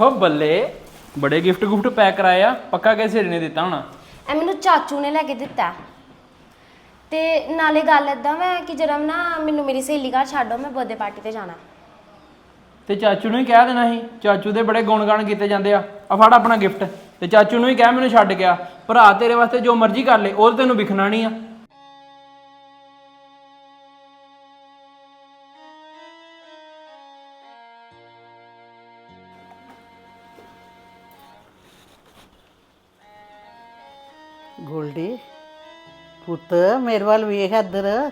ਹੋ ਬੱਲੇ ਬੜੇ ਗਿਫਟ ਗੁਫਟ ਪੈਕ ਕਰਾਏ ਆ ਪੱਕਾ ਕਿਸੇ ਨੇ ਦਿੱਤਾ ਹੋਣਾ। ਇਹ ਮੈਨੂੰ ਚਾਚੂ ਨੇ ਲੈ ਕੇ ਦਿੱਤਾ। ਤੇ ਨਾਲੇ ਗੱਲ ਏਦਾਂ ਵਾ ਕਿ ਜਰਮ ਨਾ ਮੈਨੂੰ ਮੇਰੀ ਸਹੇਲੀ ਘਰ ਛੱਡੋ ਮੈਂ ਬਰਥਡੇ ਪਾਰਟੀ ਤੇ ਜਾਣਾ। ਤੇ ਚਾਚੂ ਨੂੰ ਹੀ ਕਹਿ ਦੇਣਾ ਸੀ ਚਾਚੂ ਦੇ ਬੜੇ ਗੁਣ ਗਾਣ ਕੀਤੇ ਜਾਂਦੇ ਆ। ਆ ਫੜ ਆਪਣਾ ਗਿਫਟ ਤੇ ਚਾਚੂ ਨੂੰ ਹੀ ਕਹਿ ਮੈਨੂੰ ਛੱਡ ਗਿਆ ਭਰਾ ਤੇਰੇ ਵਾਸਤੇ ਜੋ ਮਰਜ਼ੀ ਕਰ ਲੇ ਉਹ ਤੈਨੂੰ ਵਿਖਣਾ ਨਹੀਂ ਆ। ਪੁੱਤ ਮੇਰੇ ਵੱਲ ਵੇਖ ਇੱਧਰ।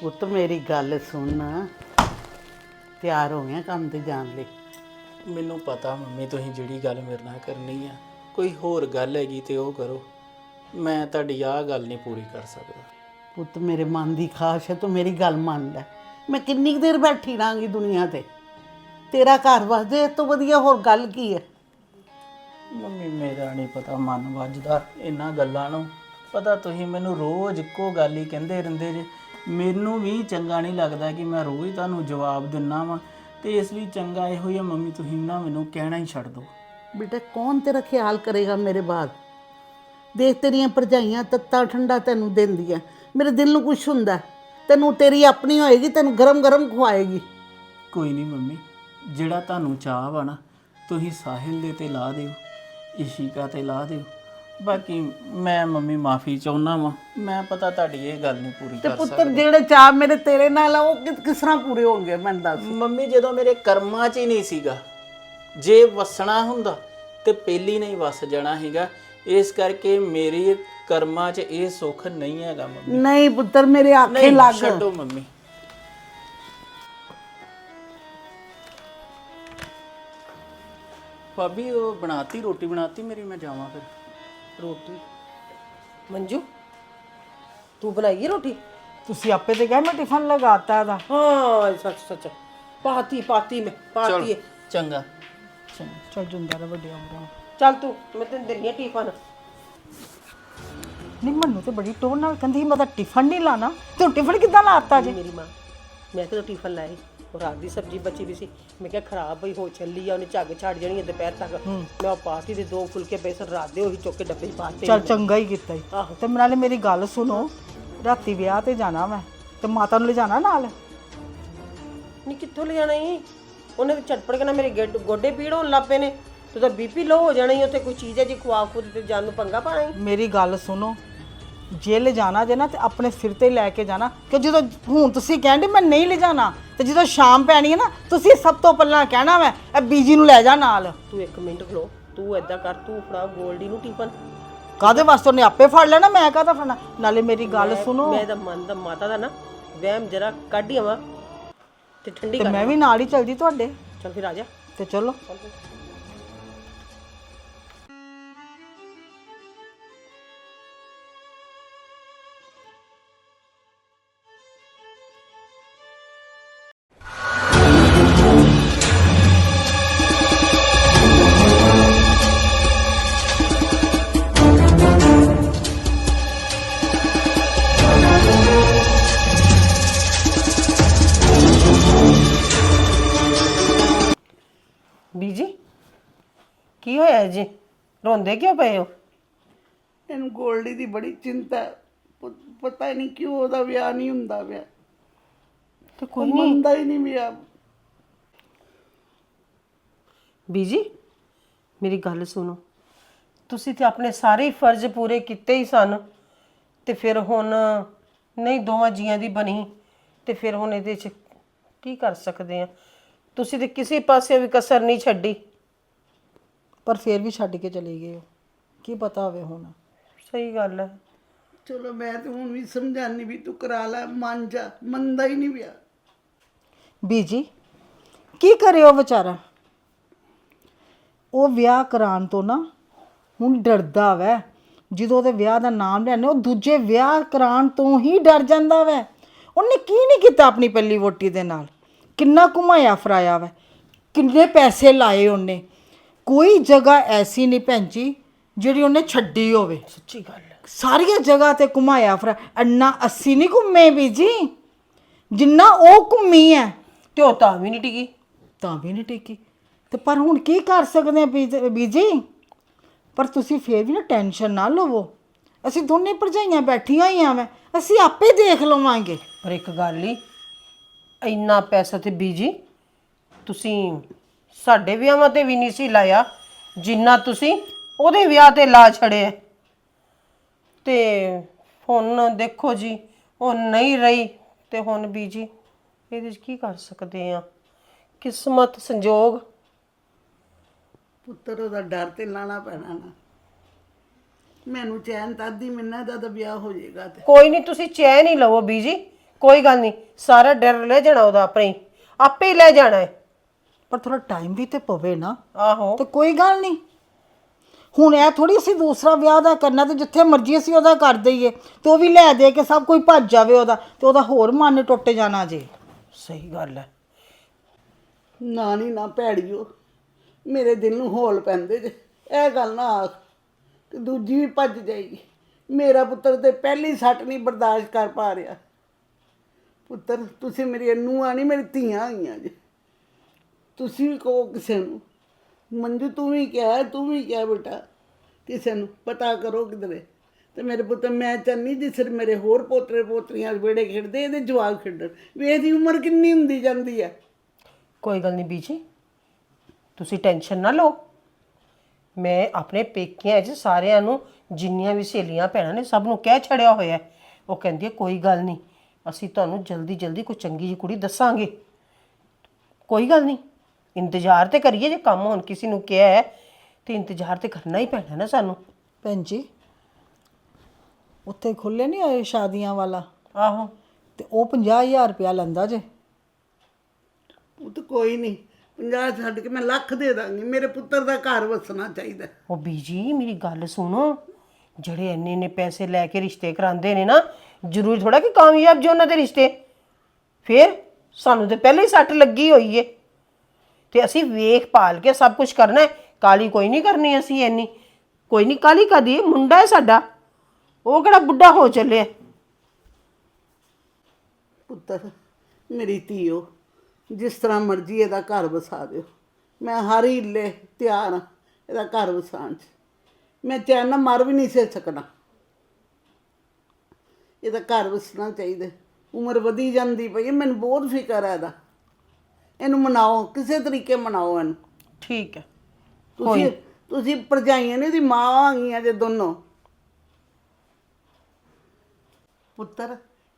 ਪੁੱਤ ਮੇਰੀ ਗੱਲ ਸੁਣ। ਤਿਆਰ ਹੋ ਗਿਆ ਕੰਮ ਤੇ ਜਾਣ ਲਈ। ਮੈਨੂੰ ਪਤਾ ਮੰਮੀ ਤੁਸੀਂ ਜਿਹੜੀ ਗੱਲ ਮੇਰੇ ਨਾਲ ਕਰਨੀ ਆ ਕੋਈ ਹੋਰ ਗੱਲ ਹੈਗੀ ਤੇ ਉਹ ਕਰੋ। ਮੈਂ ਤੁਹਾਡੀ ਆਹ ਗੱਲ ਨਹੀਂ ਪੂਰੀ ਕਰ ਸਕਦਾ। ਪੁੱਤ ਮੇਰੇ ਮਨ ਦੀ ਖਾਸ਼ ਹੈ ਤੂੰ ਮੇਰੀ ਗੱਲ ਮੰਨ ਲੈ। ਮੈਂ ਕਿੰਨੀ ਕੁ ਦੇਰ ਬੈਠੀ ਰਾਂਗੀ ਦੁਨੀਆ ਤੇ? ਤੇਰਾ ਘਰ ਵਸਦੇ ਇਸ ਤੋਂ ਵਧੀਆ ਹੋਰ ਗੱਲ ਕੀ ਹੈ? ਮੰਮੀ ਮੇਰਾ ਨਹੀਂ ਪਤਾ ਮਨ ਵੱਜਦਾ ਇਹਨਾਂ ਗੱਲਾਂ ਨੂੰ। ਪਤਾ ਤੁਸੀਂ ਮੈਨੂੰ ਰੋਜ਼ ਇੱਕੋ ਗੱਲ ਹੀ ਕਹਿੰਦੇ ਰਹਿੰਦੇ ਜੇ। ਮੈਨੂੰ ਵੀ ਚੰਗਾ ਨਹੀਂ ਲੱਗਦਾ ਕਿ ਮੈਂ ਰੋਜ਼ ਤੁਹਾਨੂੰ ਜਵਾਬ ਦਿੰਨਾ ਵਾਂ। ਤੇ ਇਸ ਲਈ ਚੰਗਾ ਇਹੋ ਹੀ ਆ ਮੰਮੀ ਤੁਸੀਂ ਨਾ ਮੈਨੂੰ ਕਹਿਣਾ ਹੀ ਛੱਡ ਦਿਓ। ਬੇਟਾ ਕੌਣ ਤੇਰਾ ਖਿਆਲ ਕਰੇਗਾ ਮੇਰੇ ਬਾਅਦ? ਦੇਖ ਤੇਰੀਆਂ ਭਰਜਾਈਆਂ ਤੱਤਾ ਠੰਡਾ ਤੈਨੂੰ ਦਿੰਦੀਆਂ। ਮੇਰੇ ਦਿਲ ਨੂੰ ਕੁਛ ਹੁੰਦਾ। ਤੈਨੂੰ ਤੇਰੀ ਆਪਣੀ ਹੋਏਗੀ ਤੈਨੂੰ ਗਰਮ ਗਰਮ ਖਵਾਏਗੀ। ਕੋਈ ਨਹੀਂ ਮੰਮੀ ਜਿਹੜਾ ਤੁਹਾਨੂੰ ਚਾਹ ਵਾ ਨਾ ਤੁਸੀਂ ਸਾਹਿਲ ਦੇ ਤੇ ਲਾ ਦਿਓ। ਇਸ਼ਿਕਾ ਤੇ ਲਾ ਦਿਓ। ਬਾਕੀ ਮੈਂ ਮੰਮੀ ਮਾਫੀ ਚਾਹੁੰਦਾ ਵਾਂ। ਮੈਂ ਪਤਾ ਤੁਹਾਡੀ ਇਹ ਗੱਲ ਨਹੀਂ ਪੂਰੀ ਤੇ ਕਰ ਪੁੱਤਰ ਜਿਹੜੇ ਚਾਹ ਮੇਰੇ ਤੇਰੇ ਨਾਲ ਆ ਉਹ ਕਿਸ ਤਰ੍ਹਾਂ ਪੂਰੇ ਹੋਣਗੇ ਮੈਨੂੰ ਦੱਸ। ਮੰਮੀ ਜਦੋਂ ਮੇਰੇ ਕਰਮਾਂ 'ਚ ਹੀ ਨਹੀਂ ਸੀਗਾ ਜੇ ਵਸਣਾ ਹੁੰਦਾ ਤੇ ਪਹਿਲੀ ਨਹੀਂ ਵਸ ਜਾਣਾ ਹੈਗਾ ਇਸ ਕਰਕੇ ਮੇਰੀ ਕਰਮਾਂ 'ਚ ਇਹ ਸੁੱਖ ਨਹੀਂ ਹੈਗਾ ਮੰਮੀ। ਨਹੀਂ ਪੁੱਤਰ ਮੇਰੇ ਆਖੇ ਨਹੀਂ ਲੱਗ। ਛੱਡੋ ਮੰਮੀ। ਭਾਬੀ ਉਹ ਬਣਾਤੀ ਰੋਟੀ ਬਣਾਤੀ ਮੇਰੀ ਮੈਂ ਜਾਵਾਂ ਫਿਰ। ਰੋਟੀ? ਮੰਜੂ ਤੂੰ ਬਣਾਈ ਹੈ ਰੋਟੀ? ਤੁਸੀਂ ਆਪੇ ਤੇ ਕਿਹਾ ਮੈਂ ਟਿਫਨ ਲਗਾਤਾ ਇਹਦਾ। ਹਾਂ ਸੱਚ ਸੱਚ। ਪਾਤੀ ਪਾਤੀ ਮੈਂ ਪਾਤੀ ਹੈ। ਚੰਗਾ। ਚਲ ਜੁੰਦਾ ਦਾ ਵੱਡੇ ਆਉਂਦਾ ਚੱਲ ਤੂੰ ਮੈਂ ਤੈਨੂੰ ਦਿੰਦੀ ਹਾਂ ਟਿਫਨ। ਨਹੀਂ ਮੈਨੂੰ ਤੇ ਬੜੀ ਟੋਨ ਨਾਲ ਕਹਿੰਦੀ ਮੈਂ ਤਾਂ ਟਿਫਨ ਨਹੀਂ ਲਾਣਾ। ਤੂੰ ਟਿਫਨ ਕਿੱਦਾਂ ਲਾਤਾ ਜੀ? ਮੇਰੀ ਮਾਂ ਮੈਂ ਕਿਹਾ ਟਿਫਨ ਲਾਈ ਉਹ ਰਾਤ ਦੀ ਸਬਜ਼ੀ ਬਚੀ ਵੀ ਸੀ। ਮੈਂ ਕਿਹਾ ਖਰਾਬ ਹੋਈ ਹੋ ਚੱਲੀ ਆ ਉਹਨੇ ਝੱਗ ਛੱਡ ਜਾਣੀ ਹੈ ਦੁਪਹਿਰ ਤੱਕ। ਮੈਂ ਉਹ ਪਾਤੀ ਦੇ ਦੋ ਫੁਲਕੇ ਪਏ ਸਨ ਰਾਤ ਦੇ ਉਹੀ ਚੁੱਕ ਕੇ ਡੱਬੇ 'ਚ ਪਾਤੇ ਚਲ ਚੰਗਾ ਹੀ ਕੀਤਾ ਈ। ਆਹੋ। ਤੇ ਨਾਲੇ ਮੇਰੀ ਗੱਲ ਸੁਣੋ ਰਾਤੀ ਵਿਆਹ ਤੇ ਜਾਣਾ ਮੈਂ ਤੇ ਮਾਤਾ ਨੂੰ ਲੈ ਜਾਣਾ ਨਾਲ? ਨਹੀਂ ਕਿੱਥੋਂ ਲੈ ਜਾਣਾ ਈ? ਉਹਨੇ ਤੇ ਝਟਪਟ ਕੇ ਨਾ ਮੇਰੇ ਗਿੱਡ ਗੋਡੇ ਪੀੜ ਹੋਣ ਲੱਗ ਪਏ ਨੇ। ਤੂੰ ਤਾਂ ਬੀਪੀ ਲੋ ਹੋ ਜਾਣਾ ਈ ਉੱਥੇ ਕੋਈ ਚੀਜ਼ ਹੈ ਜੀ ਖਵਾ ਖੁਦ ਤੇ ਜਾਨ ਨੂੰ ਪੰਗਾ ਪਾਣਾ ਈ? ਮੇਰੀ ਗੱਲ ਸੁਣੋ ਜੇ ਲੈ ਜਾਣਾ ਜੇ ਨਾ ਤੇ ਆਪਣੇ ਸਿਰ ਤੇ ਲੈ ਕੇ ਜਾਣਾ। ਕਿ ਜਦੋਂ ਹੁਣ ਤੁਸੀਂ ਕਹਿੰਦੇ ਮੈਂ ਨਹੀਂ ਲੈ ਜਾਣਾ ਤੇ ਜਦੋਂ ਸ਼ਾਮ ਪੈਣੀ ਹੈ ਨਾ ਤੁਸੀਂ ਸਭ ਤੋਂ ਪਹਿਲਾਂ ਕਹਿਣਾ ਮੈਂ ਇਹ ਬੀਜੀ ਨੂੰ ਲੈ ਜਾ ਨਾਲ। ਤੂੰ ਇੱਕ ਮਿੰਟ ਖਲੋ ਤੂੰ ਏਦਾਂ ਕਰ ਤੂੰ ਫੜਾ ਗੋਲਡੀ ਨੂੰ ਟਿਫਨ। ਕਾਦੇ ਵਾਸਤੇ ਉਹਨੇ ਆਪੇ ਫੜ ਲੈਣਾ ਮੈਂ ਕਾਹਦਾ ਫੜਨਾ? ਨਾਲੇ ਮੇਰੀ ਗੱਲ ਸੁਣੋ। ਮੈਂ ਇਹਦਾ ਮਨ ਦਾ ਮਾਤਾ ਦਾ ਨਾ ਵਹਿਮ ਜਰਾ ਕੱਢ ਹੀ ਆਵਾਂ ਤੇ ਠੰਡੀ ਤੇ ਕਰ ਮੈਂ ਵੀ ਨਾਲ ਹੀ ਚਲਦੀ ਤੁਹਾਡੇ। ਚੱਲ ਫਿਰ ਆ ਜਾ। ਤੇ ਚਲੋ। ਰੋਂਦੇ ਕਿਉਂ ਪਏ ਹੋ? ਇਹਨੂੰ ਗੋਲਡੀ ਦੀ ਬੜੀ ਚਿੰਤਾ ਹੈ। ਪ- ਪਤਾ ਨਹੀਂ ਕਿਉਂ ਉਹਦਾ ਵਿਆਹ ਨਹੀਂ ਹੁੰਦਾ ਪਿਆ। ਤੇ ਕੋਈ ਨਹੀਂ। ਮੰਨਦਾ ਹੀ ਨਹੀਂ ਵਿਆਹ। ਬੀਜੀ ਮੇਰੀ ਗੱਲ ਸੁਣੋ। ਤੁਸੀਂ ਤੇ ਆਪਣੇ ਸਾਰੇ ਫਰਜ਼ ਪੂਰੇ ਕੀਤੇ ਹੀ ਸਨ। ਤੇ ਫਿਰ ਹੁਣ ਨਹੀਂ ਦੋਵਾਂ ਜੀਆਂ ਦੀ ਬਣੀ ਤੇ ਫਿਰ ਹੁਣ ਇਹਦੇ 'ਚ ਕੀ ਕਰ ਸਕਦੇ ਆ? ਤੁਸੀਂ ਤੇ ਕਿਸੇ ਪਾਸੇ ਵੀ ਕਸਰ ਨਹੀਂ ਛੱਡੀ। ਪਰ ਫੇਰ ਵੀ ਛੱਡ ਕੇ ਚਲੇ ਗਏ ਹੋ। ਕੀ ਪਤਾ ਹੋਵੇ ਹੁਣ। ਸਹੀ ਗੱਲ ਹੈ। ਚਲੋ ਮੈਂ ਤੇ ਹੁਣ ਵੀ ਸਮਝਾਨੀ ਵੀ ਤੂੰ ਕਰਾ ਲੈ ਮੰਨ ਜਾ ਮੰਨਦਾ ਹੀ ਨਹੀਂ ਵਿਆਹ ਬੀਜੀ ਕੀ ਕਰੇ ਉਹ ਵਿਚਾਰਾ? ਉਹ ਵਿਆਹ ਕਰਾਉਣ ਤੋਂ ਨਾ ਹੁਣ ਡਰਦਾ ਵੈ। ਜਦੋਂ ਉਹਦੇ ਵਿਆਹ ਦਾ ਨਾਮ ਲੈਣੇ ਉਹ ਦੂਜੇ ਵਿਆਹ ਕਰਾਉਣ ਤੋਂ ਹੀ ਡਰ ਜਾਂਦਾ ਵੈ। ਉਹਨੇ ਕੀ ਨਹੀਂ ਕੀਤਾ ਆਪਣੀ ਪਹਿਲੀ ਵੋਟੀ ਦੇ ਨਾਲ? ਕਿੰਨਾ ਘੁਮਾਇਆ ਫਰਾਇਆ ਵੈ। ਕਿੰਨੇ ਪੈਸੇ ਲਾਏ ਉਹਨੇ। ਕੋਈ ਜਗ੍ਹਾ ਐਸੀ ਨਹੀਂ ਭੈਣ ਜੀ ਜਿਹੜੀ ਉਹਨੇ ਛੱਡੀ ਹੋਵੇ। ਸੱਚੀ ਗੱਲ ਹੈ। ਸਾਰੀਆਂ ਜਗ੍ਹਾ ਤੇ ਘੁਮਾਇਆ ਫਿਰ ਅੰਨਾ ਅਸੀਂ ਨਹੀਂ ਘੁੰਮੇ ਵੀ ਜੀ। ਜਿੰਨਾ ਉਹ ਘੁੰਮੀ ਹੈ। ਤੇ ਉਹ ਤਾਂ ਵੀ ਨਹੀਂ ਟਿਕੀ। ਤਾਂ ਵੀ ਨਹੀਂ ਟਿਕੀ। ਤੇ ਪਰ ਹੁਣ ਕੀ ਕਰ ਸਕਦੇ ਆ ਬੀਜ- ਪਰ ਤੁਸੀਂ ਫੇਰ ਵੀ ਨਾ ਟੈਨਸ਼ਨ ਨਾ ਲਵੋ। ਅਸੀਂ ਦੋਨੇ ਭਰਜਾਈਆਂ ਬੈਠੀਆਂ ਹੀ ਆਵੇਂ ਅਸੀਂ ਆਪੇ ਦੇਖ ਲਵਾਂਗੇ। ਪਰ ਇੱਕ ਗੱਲ ਹੀ ਇੰਨਾ ਪੈਸਾ ਤੇ ਬੀਜੀ ਤੁਸੀਂ ਸਾਡੇ ਵਿਆਹਾਂ ਤੇ ਵੀ ਨਹੀਂ ਸੀ ਲਾਇਆ ਜਿੰਨਾ ਤੁਸੀਂ ਉਹਦੇ ਵਿਆਹ ਤੇ ਲਾ ਛੜਿਆ ਤੇ ਹੁਣ ਦੇਖੋ ਜੀ ਉਹ ਨਹੀਂ ਰਹੀ ਤੇ ਹੁਣ ਬੀਜੀ ਇਹਦੇ 'ਚ ਕੀ ਕਰ ਸਕਦੇ ਆ? ਕਿਸਮਤ ਸੰਜੋਗ। ਪੁੱਤਰ ਉਹਦਾ ਡਰ ਤੇ ਲਾਣਾ ਪੈਣਾ ਨਾ। ਮੈਨੂੰ ਚੈਨ ਤਾਦੀ ਮਿੰਨਾ ਦਾ ਤਾਂ ਵਿਆਹ ਹੋ ਜਾਏਗਾ ਤੇ। ਕੋਈ ਨਹੀਂ ਤੁਸੀਂ ਚੈਨ ਹੀ ਲਵੋ ਬੀਜੀ ਕੋਈ ਗੱਲ ਨਹੀਂ ਸਾਰਾ ਡਰ ਲੈ ਜਾਣਾ ਉਹਦਾ ਆਪਣੇ ਹੀ। ਆਪੇ ਹੀ ਲੈ ਜਾਣਾ ਹੈ ਪਰ ਥੋੜਾ ਟਾਈਮ ਵੀ ਤੇ ਪਵੇ ਨਾ। ਆਹੋ। ਤੇ ਕੋਈ ਗੱਲ ਨਹੀਂ। ਹੁਣ ਇਹ ਥੋੜੀ ਅਸੀਂ ਦੂਸਰਾ ਵਿਆਹ ਦਾ ਕਰਨਾ ਤੇ ਜਿੱਥੇ ਮਰਜ਼ੀ ਅਸੀਂ ਉਹਦਾ ਕਰ ਦਈਏ। ਤੇ ਉਹ ਵੀ ਲੈ ਦੇ ਕੇ ਸਭ ਕੋਈ ਭੱਜ ਜਾਵੇ ਉਹਦਾ ਤੇ ਉਹਦਾ ਹੋਰ ਮਨ ਟੁੱਟ ਜਾਣਾ ਜੇ। ਸਹੀ ਗੱਲ ਹੈ। ਨਾ ਨਹੀਂ ਨਾ ਭੈੜੀਓ ਮੇਰੇ ਦਿਲ ਨੂੰ ਹੌਲ ਪੈਂਦੇ ਜੇ। ਇਹ ਗੱਲ ਨਾ ਆਖ ਕਿ ਦੂਜੀ ਵੀ ਭੱਜ ਜਾਏਗੀ। ਮੇਰਾ ਪੁੱਤਰ ਤੇ ਪਹਿਲੀ ਸੱਟ ਨਹੀਂ ਬਰਦਾਸ਼ਤ ਕਰ ਪਾ ਰਿਹਾ। ਪੁੱਤਰ ਤੁਸੀਂ ਮੇਰੀ ਨੂੰਹਾਂ ਨਹੀਂ ਮੇਰੀ ਧੀਆਂ ਆਈਆਂ ਜੇ। ਤੁਸੀਂ ਵੀ ਕਹੋ ਕਿਸੇ ਨੂੰ, ਮੰਜੂ ਤੂੰ ਵੀ ਕਿਹਾ, ਤੂੰ ਵੀ ਕਿਹਾ ਬੇਟਾ, ਕਿਸੇ ਨੂੰ, ਪਤਾ ਕਰੋ ਕਿਧਰੇ। ਤੇ ਮੇਰੇ ਪੁੱਤ, ਮੈਂ ਚਾਹੁੰਦੀ ਜਿਸ ਸਿਰ ਮੇਰੇ ਹੋਰ ਪੋਤਰੇ ਪੋਤਰੀਆਂ ਵਿਹੜੇ ਖੇਡਦੇ, ਇਹਦੇ ਜਵਾਕ ਖੇਡਣ। ਵੀ ਇਹਦੀ ਉਮਰ ਕਿੰਨੀ ਹੁੰਦੀ ਜਾਂਦੀ ਹੈ ਕੋਈ ਗੱਲ ਨਹੀਂ ਬੀਜੀ, ਤੁਸੀਂ ਟੈਨਸ਼ਨ ਨਾ ਲਓ। ਮੈਂ ਆਪਣੇ ਪੇਕਿਆਂ 'ਚ ਸਾਰਿਆਂ ਨੂੰ ਜਿੰਨੀਆਂ ਵੀ ਸਹੇਲੀਆਂ ਭੈਣਾਂ ਨੇ ਸਭ ਨੂੰ ਕਹਿ ਛੜਿਆ ਹੋਇਆ ਹੈ। ਉਹ ਕਹਿੰਦੀ ਹੈ, ਕੋਈ ਗੱਲ ਨਹੀਂ, ਅਸੀਂ ਤੁਹਾਨੂੰ ਜਲਦੀ ਜਲਦੀ ਕੋਈ ਚੰਗੀ ਜਿਹੀ ਕੁੜੀ ਦੱਸਾਂਗੇ। ਕੋਈ ਗੱਲ ਨਹੀਂ ਇੰਤਜ਼ਾਰ ਤੇ ਕਰੀਏ ਜੇ ਕੰਮ ਹੁਣ ਕਿਸੇ ਨੂੰ ਕਿਹਾ ਹੈ ਤੇ ਇੰਤਜ਼ਾਰ ਤੇ ਕਰਨਾ ਹੀ ਪੈਣਾ ਨਾ ਸਾਨੂੰ। ਭੈਣ ਜੀ ਉੱਥੇ ਖੁੱਲੇ ਨਹੀਂ ਆਏ ਸ਼ਾਦੀਆਂ ਵਾਲਾ? ਆਹੋ। ਤੇ ਉਹ 50000 ਰੁਪਇਆ ਲੈਂਦਾ ਜੇ? ਉਹ ਤਾਂ ਕੋਈ ਨਹੀਂ 50 ਛੱਡ ਕੇ ਮੈਂ ਲੱਖ ਦੇ ਦਾਂਗੀ ਮੇਰੇ ਪੁੱਤਰ ਦਾ ਘਰ ਵਸਣਾ ਚਾਹੀਦਾ। ਉਹ ਬੀਜੀ ਮੇਰੀ ਗੱਲ ਸੁਣੋ ਜਿਹੜੇ ਇੰਨੇ ਇੰਨੇ ਪੈਸੇ ਲੈ ਕੇ ਰਿਸ਼ਤੇ ਕਰਾਉਂਦੇ ਨੇ ਨਾ ਜ਼ਰੂਰੀ ਥੋੜਾ ਕਿ ਕਾਮਯਾਬ ਜੋ ਉਹਨਾਂ ਦੇ ਰਿਸ਼ਤੇ। ਫਿਰ ਸਾਨੂੰ ਤੇ ਪਹਿਲੇ ਹੀ ਸੱਟ ਲੱਗੀ ਹੋਈ ਏ। ਤੇ ਅਸੀਂ ਵੇਖ ਪਾਲ ਕੇ ਸਭ ਕੁਝ ਕਰਨਾ ਹੈ। ਕਾਲੀ ਕੋਈ ਨਹੀਂ ਕਰਨੀ ਅਸੀਂ ਇੰਨੀ। ਕੋਈ ਨਹੀਂ ਕਾਲੀ ਕਦੀ? ਮੁੰਡਾ ਹੈ ਸਾਡਾ। ਉਹ ਕਿਹੜਾ ਬੁੱਢਾ ਹੋ ਚੱਲਿਆ। ਪੁੱਤਰ ਮੇਰੀ ਧੀਓ ਜਿਸ ਤਰ੍ਹਾਂ ਮਰਜ਼ੀ ਇਹਦਾ ਘਰ ਵਸਾ ਦਿਓ। ਮੈਂ ਹਰ ਹੀਲੇ ਤਿਆਰ ਹਾਂ ਇਹਦਾ ਘਰ ਵਸਾਉਣ 'ਚ। ਮੈਂ ਚੈਨ ਨਾਲ ਮਰ ਵੀ ਨਹੀਂ ਸੇ ਸਕਣਾ। ਇਹਦਾ ਘਰ ਵਸਣਾ ਚਾਹੀਦਾ। ਉਮਰ ਵਧੀ ਜਾਂਦੀ ਪਈ ਹੈ, ਮੈਨੂੰ ਬਹੁਤ ਫਿਕਰ ਹੈ ਇਹਦਾ। ਇਹਨੂੰ ਮਨਾਓ ਕਿਸੇ ਤਰੀਕੇ ਮਨਾਓ ਇਹਨੂੰ। ਠੀਕ ਹੈ। ਤੁਸੀਂ ਤੁਸੀਂ ਭਰਜਾਈਆਂ ਨੇ ਉਹਦੀ ਮਾਂ ਆ ਗਈਆਂ ਜੇ ਦੋਨੋਂ। ਪੁੱਤਰ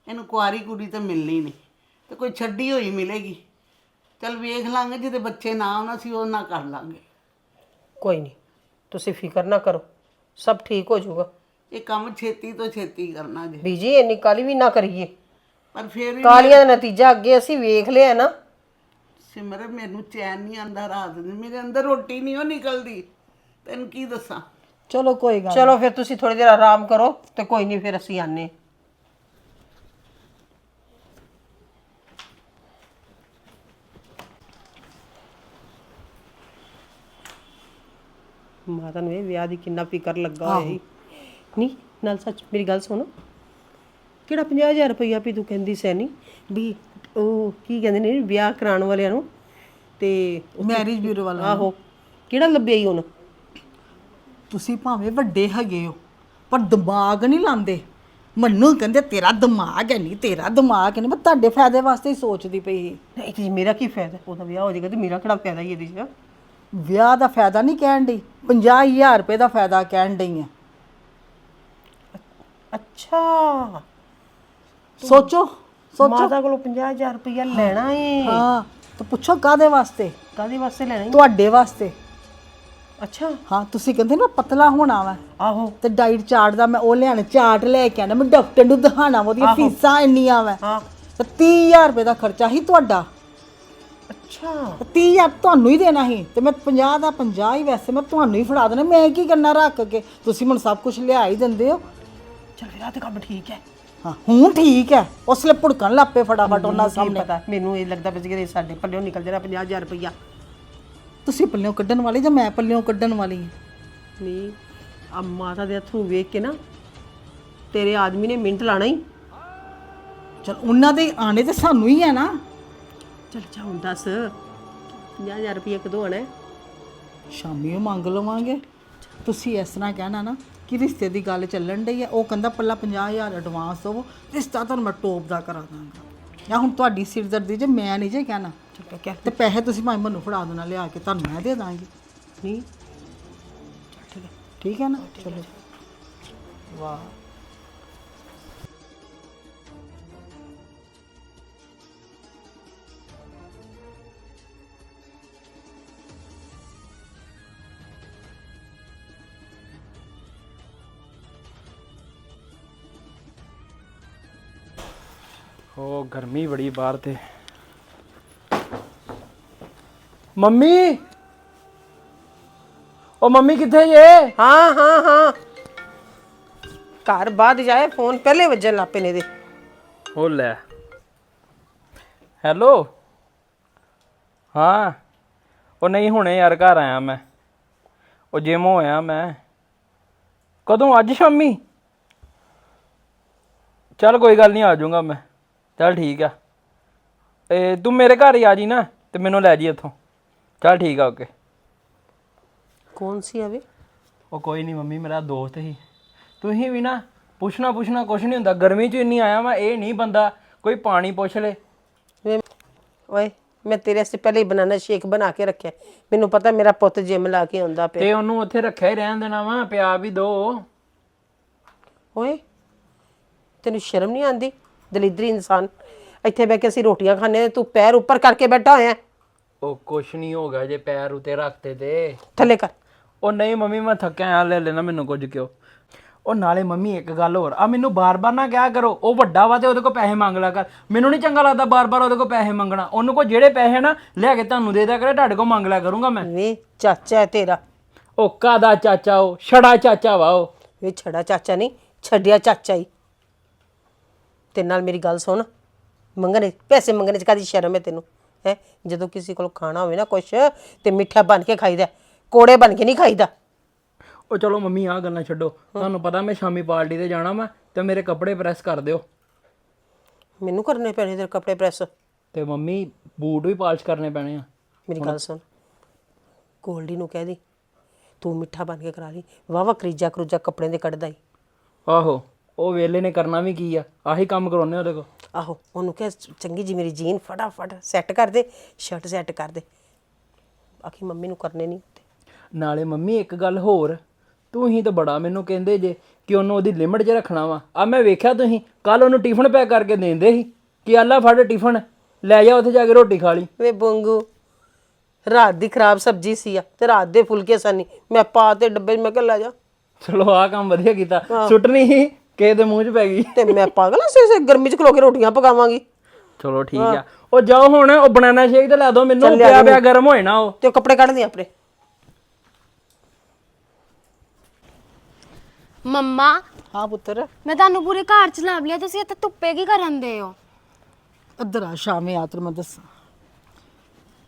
ਇਹਨੂੰ ਕੁਆਰੀ ਕੁੜੀ ਤਾਂ ਮਿਲਣੀ ਨਹੀਂ। ਤੇ ਕੋਈ ਛੱਡੀ ਹੋਈ ਮਿਲੇਗੀ। ਚਲ ਵੇਖ ਲਾਂਗੇ ਜਿਹਦੇ ਬੱਚੇ ਨਾ ਆਉਣ ਅਸੀਂ ਉਹ ਨਾ ਕਰ ਲਾਂਗੇ। ਕੋਈ ਨਹੀਂ ਤੁਸੀਂ ਫਿਕਰ ਨਾ ਕਰੋ। ਸਭ ਠੀਕ ਹੋ ਜਾਊਗਾ। ਇਹ ਕੰਮ ਛੇਤੀ ਤੋਂ ਛੇਤੀ ਕਰਨਾ ਜੇ। ਬੀਜੀ ਇੰਨੀ ਕਾਲੀ ਵੀ ਨਾ ਕਰੀਏ। ਪਰ ਫਿਰ ਵੀ ਕਾਲੀਆਂ ਦਾ ਨਤੀਜਾ ਅੱਗੇ ਅਸੀਂ ਵੇਖ ਲਿਆ ਨਾ। ਸਿਮਰ ਮੈਨੂੰ ਚੈਨ ਨਹੀਂ ਆਂਦਾ ਰਾਤ ਨੂੰ ਮੇਰੇ ਅੰਦਰ ਰੋਟੀ ਨਹੀਂ ਉਹ ਨਿਕਲਦੀ। ਤੈਨੂੰ ਕੀ ਦੱਸਾਂ? ਚਲੋ ਕੋਈ ਗੱਲ ਚਲੋ ਫਿਰ ਤੁਸੀਂ ਥੋੜੀ ਦੇਰ ਆਰਾਮ ਕਰੋ ਤੇ ਕੋਈ ਨਹੀਂ ਫਿਰ ਅਸੀਂ ਆਨੇ ਮਾਤਾ ਨੂੰ ਇਹ ਵਿਆਹ ਦੀ ਕਿੰਨਾ ਫਿਕਰ ਲੱਗਾ ਹੋਇਆ ਨਹੀਂ ਨਾਲ ਸੱਚ ਮੇਰੀ ਗੱਲ ਸੁਣ। ਕਿਹੜਾ 50000 ਰੁਪਈਆ ਵੀ ਤੂੰ ਕਹਿੰਦੀ ਸੈਨੀ? ਵੀ ਉਹ ਕੀ ਕਹਿੰਦੇ ਨੇ ਵਿਆਹ ਕਰਾਉਣ ਵਾਲਿਆਂ ਨੂੰ ਤੇ ਮੈਰਿਜ ਬਿਊਰੋ ਵਾਲਾ ਆਹੋ ਕਿਹੜਾ ਲੱਭਿਆ ਈ ਹੁਣ ਤੁਸੀਂ ਭਾਵੇਂ ਵੱਡੇ ਹੈਗੇ ਹੋ ਪਰ ਦਿਮਾਗ ਨਹੀਂ ਲਾਉਂਦੇ। ਮੈਨੂੰ ਕਹਿੰਦੇ ਤੇਰਾ ਦਿਮਾਗ ਹੈ ਨਹੀਂ ਤੇਰਾ ਦਿਮਾਗ ਹੈ ਨਹੀਂ। ਮੈਂ ਤੁਹਾਡੇ ਫਾਇਦੇ ਵਾਸਤੇ ਹੀ ਸੋਚਦੀ ਪਈ ਸੀ। ਨਹੀਂ ਤੇ ਮੇਰਾ ਕੀ ਫਾਇਦਾ? ਉਹਦਾ ਵਿਆਹ ਹੋ ਜਾਏਗਾ ਤੇ ਮੇਰਾ ਕਿਹੜਾ ਫਾਇਦਾ ਹੀ ਇਹਦੇ 'ਚ? ਵਿਆਹ ਦਾ ਫਾਇਦਾ ਨਹੀਂ ਕਹਿਣ ਡਈ। 50000 ਰੁਪਏ ਦਾ ਫਾਇਦਾ ਕਹਿਣ ਡਈ ਆ। ਅੱਛਾ। ਸੋਚੋ। ਸੋਚੋ। ਮਾਤਾ ਕੋਲੋਂ 50000 ਰੁਪਇਆ ਲੈਣਾ ਏ। ਹਾਂ ਤਾਂ ਪੁੱਛੋ ਕਾਦੇ ਵਾਸਤੇ? ਕਾਦੇ ਵਾਸਤੇ ਲੈਣਾ ਈ? ਤੁਹਾਡੇ ਵਾਸਤੇ। ਅੱਛਾ। ਹਾਂ ਤੁਸੀਂ ਕਹਿੰਦੇ ਨਾ ਪਤਲਾ ਹੋਣਾ ਵਾ। ਆਹੋ। ਤੇ ਡਾਈਟ ਚਾਰਟ ਦਾ ਮੈਂ ਉਹ ਲਿਆਣਾ ਚਾਰਟ ਲੈ ਕੇ ਆਣਾ ਮੈਂ ਡਾਕਟਰ ਨੂੰ ਦਿਖਾਣਾ ਉਹਦੀਆਂ ਫੀਸਾਂ ਇੰਨੀਆਂ ਵਾ। ਹਾਂ। ਤੇ 30000 ਰੁਪਏ ਦਾ ਖਰਚਾ ਹੀ ਤੁਹਾਡਾ। ਅੱਛਾ। ਤੇ 30000 ਤੁਹਾਨੂੰ ਹੀ ਦੇਣਾ ਸੀ। ਤੇ ਮੈਂ 50 ਦਾ 50 ਹੀ ਵੈਸੇ ਮੈਂ ਤੁਹਾਨੂੰ ਹੀ ਫੜਾ ਦੇਣਾ। ਮੈਂ ਕੀ ਕਰਨਾ ਰੱਖ ਕੇ? ਤੁਸੀਂ ਮੈਨੂੰ ਸਭ ਕੁਝ ਲਿਆ ਹੀ ਦਿੰਦੇ ਹੋ। ਚਲ ਫਿਰ ਆਹ ਤੇ ਕੰਮ ਠੀਕ ਹੈ। ਹਾਂ ਹੁਣ ਠੀਕ ਹੈ। ਉਸ ਲਈ ਭੁੜਕਣ ਲੱਪੇ ਫਟਾਫਟ ਉਹਨਾਂ ਸਾਹਮਣੇ। ਪਤਾ? ਮੈਨੂੰ ਇਹ ਲੱਗਦਾ ਪਿਆ ਸੀ ਕਿ ਸਾਡੇ ਪੱਲਿਓਂ ਨਿਕਲ ਜਾਣਾ 50000 ਰੁਪਇਆ ਤੁਸੀਂ ਪੱਲਿਓਂ ਕੱਢਣ ਵਾਲੇ ਜਾਂ ਮੈਂ ਪੱਲਿਓਂ ਕੱਢਣ ਵਾਲੀ ਹਾਂ? ਨਹੀਂ ਆ ਮਾਤਾ ਦੇ ਹੱਥੋਂ ਵੇਖ ਕੇ ਨਾ ਤੇਰੇ ਆਦਮੀ ਨੇ ਮਿੰਟ ਲਾਣਾ ਹੀ। ਚਲ ਉਹਨਾਂ ਦੇ ਆਣੇ ਤੇ ਸਾਨੂੰ ਹੀ ਹੈ ਨਾ। ਚਲ ਜਾ ਹੁਣ ਦੱਸ 50000 ਰੁਪਏ ਕਦੋਂ ਆਣਾ ਹੈ? ਸ਼ਾਮੀ ਉਹ ਮੰਗ ਲਵਾਂਗੇ। ਤੁਸੀਂ ਇਸ ਤਰ੍ਹਾਂ ਕਹਿਣਾ ਨਾ ਕਿ ਰਿਸ਼ਤੇ ਦੀ ਗੱਲ ਚੱਲਣ ਡਈ ਹੈ ਉਹ ਕਹਿੰਦਾ ਪੱਲਾ 50000 ਐਡਵਾਂਸ ਦਿਓ ਰਿਸ਼ਤਾ ਤੁਹਾਨੂੰ ਮੈਂ ਟੋਪ ਦਾ ਕਰਾ ਦਾਂਗਾ। ਜਾਂ ਹੁਣ ਤੁਹਾਡੀ ਸਿਰਦਰਦੀ ਜੇ ਮੈਂ ਨਹੀਂ ਜੇ ਕਹਿਣਾ ਠੀਕ ਹੈ ਕਹਿ ਤੇ ਪੈਸੇ ਤੁਸੀਂ ਭਾਵੇਂ ਮੈਨੂੰ ਫੜਾ ਦੇਣਾ ਲਿਆ ਕੇ ਤੁਹਾਨੂੰ ਮੈਂ ਦੇ ਦਾਂਗੀ। ਨਹੀਂ ਠੀਕ ਹੈ ਨਾ? ਚਲੋ। ਵਾਹ। ਉਹ ਗਰਮੀ ਬੜੀ ਬਾਹਰ ਤੇ। ਮੰਮੀ! ਉਹ ਮੰਮੀ ਕਿੱਥੇ ਜੇ? ਹਾਂ ਹਾਂ ਹਾਂ। ਘਰ ਬਾਅਦ ਜਾਏ ਫੋਨ ਪਹਿਲੇ ਵੱਜਣ ਲੱਪੇ ਨੇ ਦੇ ਉਹ ਲੈ। ਹੈਲੋ? ਹਾਂ। ਉਹ ਨਹੀਂ ਹੁਣੇ ਯਾਰ ਘਰ ਆਇਆ ਮੈਂ। ਉਹ ਜਿਮ ਹੋਇਆ ਮੈਂ। ਕਦੋਂ? ਅੱਜ ਸ਼ਾਮੀ? ਚੱਲ ਕੋਈ ਗੱਲ ਨਹੀਂ ਆ ਜਾਊਂਗਾ ਮੈਂ। ਚੱਲ ਠੀਕ ਆ। ਇਹ ਤੂੰ ਮੇਰੇ ਘਰ ਹੀ ਆ ਜੀ ਨਾ ਤੇ ਮੈਨੂੰ ਲੈ ਜੀ ਇੱਥੋਂ। ਚੱਲ ਠੀਕ ਆ ਓਕੇ। ਕੌਣ ਸੀ ਆਵੇ ਉਹ ਕੋਈ ਨਹੀਂ ਮੰਮੀ ਮੇਰਾ ਦੋਸਤ ਹੀ। ਤੁਸੀਂ ਵੀ ਨਾ ਪੁੱਛਣਾ ਪੁੱਛਣਾ ਕੁਛ ਨਹੀਂ ਹੁੰਦਾ। ਗਰਮੀ 'ਚ ਇੰਨੀ ਆਇਆ ਮੈਂ ਇਹ ਨਹੀਂ ਬੰਦਾ ਕੋਈ ਪਾਣੀ ਪੁੱਛ ਲੇ। ਵੇ ਓਏ ਮੈਂ ਤੇਰੇ ਵਾਸਤੇ ਪਹਿਲੇ ਹੀ ਬਨਾਨਾ ਸ਼ੇਕ ਬਣਾ ਕੇ ਰੱਖਿਆ। ਮੈਨੂੰ ਪਤਾ ਮੇਰਾ ਪੁੱਤ ਜਿਮ ਲਾ ਕੇ ਆਉਂਦਾ ਪਿਆ। ਤੇ ਉਹਨੂੰ ਉੱਥੇ ਰੱਖਿਆ ਹੀ ਰਹਿਣ ਦੇਣਾ ਵਾ ਪਿਆ ਵੀ ਦੋ। ਓਏ ਤੈਨੂੰ ਸ਼ਰਮ ਨਹੀਂ ਆਂਦੀ ਦਲਿਦਰੀ ਇਨਸਾਨ। ਇੱਥੇ ਬਹਿ ਕੇ ਅਸੀਂ ਰੋਟੀਆਂ ਖਾਣੇ ਤੂੰ ਪੈਰ ਉੱਪਰ ਕਰਕੇ ਬੈਠਾ ਹੋਇਆ ਹੈ। ਉਹ ਕੁਛ ਨਹੀਂ ਹੋ ਗਿਆ ਜੇ ਪੈਰ ਉਤੇ ਰੱਖਤੇ ਤੇ। ਥੱਲੇ ਕਰ। ਉਹ ਨਹੀਂ ਮੰਮੀ ਮੈਂ ਥੱਕਿਆ ਆ ਲੈ ਲੈਣਾ ਮੈਨੂੰ ਕੁਝ ਕਿਉਂ। ਉਹ ਨਾਲੇ ਮੰਮੀ ਇੱਕ ਗੱਲ ਹੋਰ। ਆ ਮੈਨੂੰ ਬਾਰ-ਬਾਰ ਨਾ ਕਿਹਾ ਕਰੋ। ਉਹ ਵੱਡਾ ਵਾ ਤੇ ਉਹਦੇ ਕੋਲ ਪੈਸੇ ਮੰਗ ਲਿਆ ਕਰ। ਮੈਨੂੰ ਨਹੀਂ ਚੰਗਾ ਲੱਗਦਾ ਬਾਰ-ਬਾਰ ਉਹਦੇ ਕੋਲ ਪੈਸੇ ਮੰਗਣਾ। ਉਹਨੂੰ ਕੋ ਜਿਹੜੇ ਪੈਸੇ ਨਾ ਲਿਆ ਕੇ ਤੁਹਾਨੂੰ ਦੇ ਦਿਆ ਕਰੇ ਤੁਹਾਡੇ ਕੋਲ ਮੰਗ ਲਿਆ ਕਰੂੰਗਾ ਮੈਂ। ਵੇ ਚਾਚਾ ਹੈ ਤੇਰਾ। ਉਹ ਕਾਦਾ ਚਾਚਾ ਉਹ? ਛੜਾ ਚਾਚਾ ਵਾ ਉਹ। ਵੇ ਛੜਾ ਚਾਚਾ ਨਹੀਂ ਛੱਡਿਆ ਚਾਚਾ ਹੀ। ਤੇ ਨਾਲ ਮੇਰੀ ਗੱਲ ਸੁਣ। ਮੰਗਣੇ ਪੈਸੇ ਮੰਗਣੇ ਚ ਕਾਦੀ ਸ਼ਰਮ ਹੈ ਤੈਨੂੰ? ਹੈ? ਜਦੋਂ ਕਿਸੇ ਕੋਲ ਖਾਣਾ ਹੋਵੇ ਨਾ ਕੁਛ ਤੇ ਮਿੱਠਾ ਬਣ ਕੇ ਖਾਈਦਾ ਕੋੜੇ ਬਣ ਕੇ ਨਹੀਂ ਖਾਈਦਾ। ਉਹ ਚਲੋ ਮੰਮੀ ਆਹ ਗੱਲਾਂ ਛੱਡੋ। ਤੁਹਾਨੂੰ ਪਤਾ ਮੈਂ ਸ਼ਾਮੀ ਪਾਰਟੀ ਤੇ ਜਾਣਾ ਵਾ ਤੇ ਮੇਰੇ ਕੱਪੜੇ ਪ੍ਰੈਸ ਕਰ ਦਿਓ। ਮੈਨੂੰ ਕਰਨੇ ਪੈਣੇ ਤੇਰੇ ਕੱਪੜੇ ਪ੍ਰੈਸ? ਤੇ ਮੰਮੀ ਬੂਟ ਵੀ ਪਾਲਿਸ਼ ਕਰਨੇ ਪੈਣੇ ਆ। ਮੇਰੀ ਗੱਲ ਸੁਣ। ਗੋਲਡੀ ਨੂੰ ਕਹਿ ਦੀ ਤੂੰ ਮਿੱਠਾ ਬਣ ਕੇ ਕਰਾ ਲਈ। ਵਾਵਾ ਕਰੀਜਾ ਕਰੂਜਾ ਕੱਪੜੇ ਦੇ ਕੱਢਦਾ ਈ। ਆਹੋ। ਉਹ ਵੇਲੇ ਨੇ ਕਰਨਾ ਵੀ ਕੀ ਆ? ਆਹੀ ਕੰਮ ਕਰਾਉਣੇ ਉਹਦੇ ਕੋਲ? ਆਹੋ ਉਹਨੂੰ ਕਹਿ ਚੰਗੀ ਜੀ ਮੇਰੀ ਜੀਨ ਫਟਾਫਟ ਸੈੱਟ ਕਰ ਦੇ ਸ਼ਰਟ ਸੈੱਟ ਕਰ ਦੇ। ਆਖੀ ਮੰਮੀ ਨੂੰ ਕਰਨੇ ਨਹੀਂ ਹੁੰਦੇ। ਨਾਲੇ ਮੰਮੀ ਇੱਕ ਗੱਲ ਹੋਰ ਤੁਸੀਂ ਤਾਂ ਬੜਾ ਮੈਨੂੰ ਕਹਿੰਦੇ ਜੇ ਕਿ ਉਹਨੂੰ ਉਹਦੀ ਲਿਮਟ 'ਚ ਰੱਖਣਾ ਵਾ। ਆ ਮੈਂ ਵੇਖਿਆ ਤੁਸੀਂ ਕੱਲ ਉਹਨੂੰ ਟਿਫਨ ਪੈਕ ਕਰਕੇ ਦਿੰਦੇ ਸੀ। ਕਿ ਆਲਾ ਫੜ ਟਿਫਨ ਲੈ ਜਾ ਉੱਥੇ ਜਾ ਕੇ ਰੋਟੀ ਖਾ ਲਈ। ਵੇ ਬੰਗੂ ਰਾਤ ਦੀ ਖਰਾਬ ਸਬਜੀ ਸੀ ਆ ਤੇ ਰਾਤ ਦੇ ਫੁਲਕੇ ਸਨੀ ਮੈਂ ਪਾ ਤੇ ਡੱਬੇ 'ਚ ਮੈਂ ਕਿਹਾ ਲੈ ਜਾ। ਚਲੋ ਆਹ ਕੰਮ ਵਧੀਆ ਕੀਤਾ। ਸੁੱਟਣੀ ਸੀ? ਕਿਸੇ ਦੇ ਮੂੰਹ 'ਚ ਪੈ ਗਈ। ਤੇ ਮੈਂ ਪਾਗਲ ਸੇ ਸੇ ਗਰਮੀ 'ਚ ਖਲੋ ਕੇ ਰੋਟੀਆਂ ਪਕਾਵਾਂਗੀ। ਚਲੋ ਠੀਕ ਆ। ਉਹ ਜਾਓ ਹੁਣ ਉਹ ਬਨਾਨਾ ਸ਼ੇਕ ਤੇ ਲੈ ਦਿਓ ਮੈਨੂੰ ਪਿਆ ਪਿਆ ਗਰਮ ਹੋਏ ਨਾ ਉਹ। ਤੇ ਉਹ ਕੱਪੜੇ ਕੱਢ ਦੇ ਆਪਣੇ। ਮੰਮਾ ਹਾਂ ਪੁੱਤਰ। ਮੈਂ ਤੁਹਾਨੂੰ ਪੂਰੇ ਘਰ ਚ ਲੱਭ ਲਿਆ ਤੁਸੀਂ ਇੱਥੇ ਧੁੱਪੇ ਕੀ ਕਰਨ ਦੇ ਹੋ? ਇੱਧਰ ਆ ਸ਼ਾਮੇ ਆ ਤੈਨੂੰ ਮੈਂ ਦੱਸਾਂ।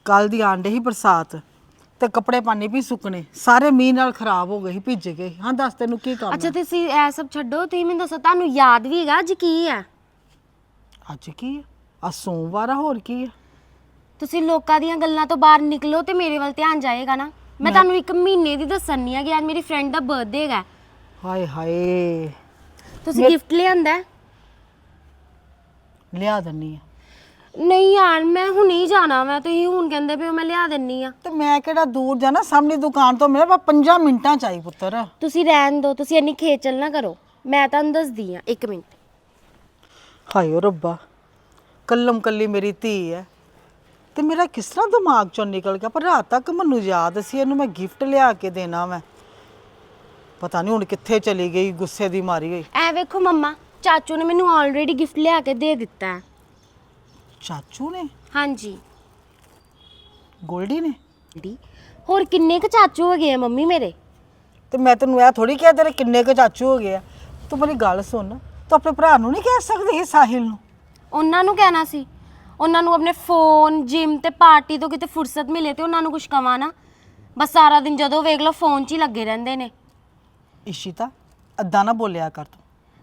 ਕੱਲ ਦੀ ਆਂਡੇ ਹੀ ਬਰਸਾਤ। ਤੇ ਕੱਪੜੇ ਪਾਣੀ ਵੀ ਸੁੱਕਣੇ। ਸਾਰੇ ਮੀਂਹ ਨਾਲ ਖਰਾਬ ਹੋ ਗਏ ਸੀ ਭਿੱਜ ਗਏ ਹਾਂ ਦੱਸ ਤੈਨੂੰ ਕੀ ਕੰਮ ਅੱਛਾ ਤੁਸੀਂ ਇਹ ਸਭ ਛੱਡੋ ਤੁਸੀਂ ਮੈਨੂੰ ਦੱਸੋ ਤੁਹਾਨੂੰ ਯਾਦ ਵੀ ਹੈਗਾ ਅੱਜ ਕੀ ਹੈ ਅੱਜ ਕੀ ਹੈ ਆ ਸੋਮਵਾਰ ਆ ਹੋਰ ਕੀ ਹੈ ਤੁਸੀਂ ਲੋਕਾਂ ਦੀਆਂ ਗੱਲਾਂ ਤੋਂ ਬਾਹਰ ਨਿਕਲੋ ਤੇ ਮੇਰੇ ਵੱਲ ਧਿਆਨ ਜਾਏਗਾ ਨਾ। ਮੈਂ ਤੁਹਾਨੂੰ ਇੱਕ ਮਹੀਨੇ ਦੀ ਦੱਸਣ ਨਹੀਂ ਆ ਕਿ ਅੱਜ ਮੇਰੀ ਫਰੈਂਡ ਦਾ ਬਰਥਡੇ ਹੈਗਾ। ਹਾਏ ਹਾਏ। ਤੁਸੀਂ ਗਿਫਟ ਲਿਆਂਦਾ ਹੈ? ਲਿਆ ਦਿੰਨੀ ਆ। ਨਹੀਂ ਯਾਰ ਮੈਂ ਹੁਣੇ ਹੀ ਜਾਣਾ ਮੈਂ ਤੁਸੀਂ ਹੁਣ ਕਹਿੰਦੇ ਪਏ ਹੋ ਮੈਂ ਲਿਆ ਦਿੰਨੀ ਆ। ਤੇ ਮੈਂ ਕਿਹੜਾ ਦੂਰ ਜਾਣਾ? ਸਾਹਮਣੇ ਦੁਕਾਨ ਤੋਂ ਮੇਰੇ ਬਸ 5 ਮਿੰਟਾਂ ਚ ਆਈ ਪੁੱਤਰ। ਤੁਸੀਂ ਰਹਿਣ ਦਿਓ ਤੁਸੀਂ ਇੰਨੀ ਖੇਚਲ ਨਾ ਕਰੋ। ਮੈਂ ਤੁਹਾਨੂੰ ਦੱਸਦੀ ਆ ਇੱਕ ਮਿੰਟ। ਹਾਏ ਓ ਰੱਬਾ ਕੱਲਮ ਕੱਲੀ ਮੇਰੀ ਧੀ ਹੈ ਤੇ ਮੇਰਾ ਕਿਸ ਤਰ੍ਹਾਂ ਦਿਮਾਗ ਚੋਂ ਨਿਕਲ ਗਿਆ? ਪਰ ਰਾਤ ਤੱਕ ਮੈਨੂੰ ਯਾਦ ਸੀ ਇਹਨੂੰ ਮੈਂ ਗਿਫਟ ਲਿਆ ਕੇ ਦੇਣਾ ਮੈਂ। ਪਤਾ ਨਹੀਂ ਹੁਣ ਕਿੱਥੇ ਚਲੀ ਗਈ ਗੁੱਸੇ ਦੀ ਮਾਰੀ ਹੋਈ। ਐ ਵੇਖੋ ਮੰਮਾ ਚਾਚੂ ਨੇ ਮੈਨੂੰ ਆਲਰੇਡੀ ਗਿਫਟ ਲਿਆ ਕੇ ਦੇ ਦਿੱਤਾ। ਹੈ ਚਾਚੂ ਨੇ? ਹਾਂਜੀ। ਗੋਲਡੀ ਨੇ? ਡੀ ਹੋਰ ਕਿੰਨੇ ਕੁ ਚਾਚੂ ਹੈਗੇ ਆ ਮੰਮੀ ਮੇਰੇ? ਤੇ ਮੈਂ ਤੈਨੂੰ ਇਹ ਥੋੜੀ ਕਿਹਾ ਤੇਰੇ ਕਿੰਨੇ ਕੁ ਚਾਚੂ ਹੋ ਗਏ ਆ। ਤੂੰ ਮੇਰੀ ਗੱਲ ਸੁਣ। ਤੂੰ ਆਪਣੇ ਭਰਾ ਨੂੰ ਨਹੀਂ ਕਹਿ ਸਕਦੀ ਸੀ ਸਾਹਿਲ ਨੂੰ? ਉਹਨਾਂ ਨੂੰ ਕਹਿਣਾ ਸੀ। ਉਹਨਾਂ ਨੂੰ ਆਪਣੇ ਫੋਨ ਜਿਮ ਤੇ ਪਾਰਟੀ ਤੋਂ ਕਿਤੇ ਫੁਰਸਤ ਮਿਲੇ ਤੇ ਉਹਨਾਂ ਨੂੰ ਕੁਝ ਕਵਾਂ ਨਾ। ਬਸ ਸਾਰਾ ਦਿਨ ਜਦੋਂ ਵੇਖ ਲਓ ਫੋਨ 'ਚ ਹੀ ਲੱਗੇ ਰਹਿੰਦੇ ਨੇ। ਇਸ਼ਿਤਾ ਅੱਦਾਂ ਨਾ ਬੋਲਿਆ ਕਰ ਤੂੰ।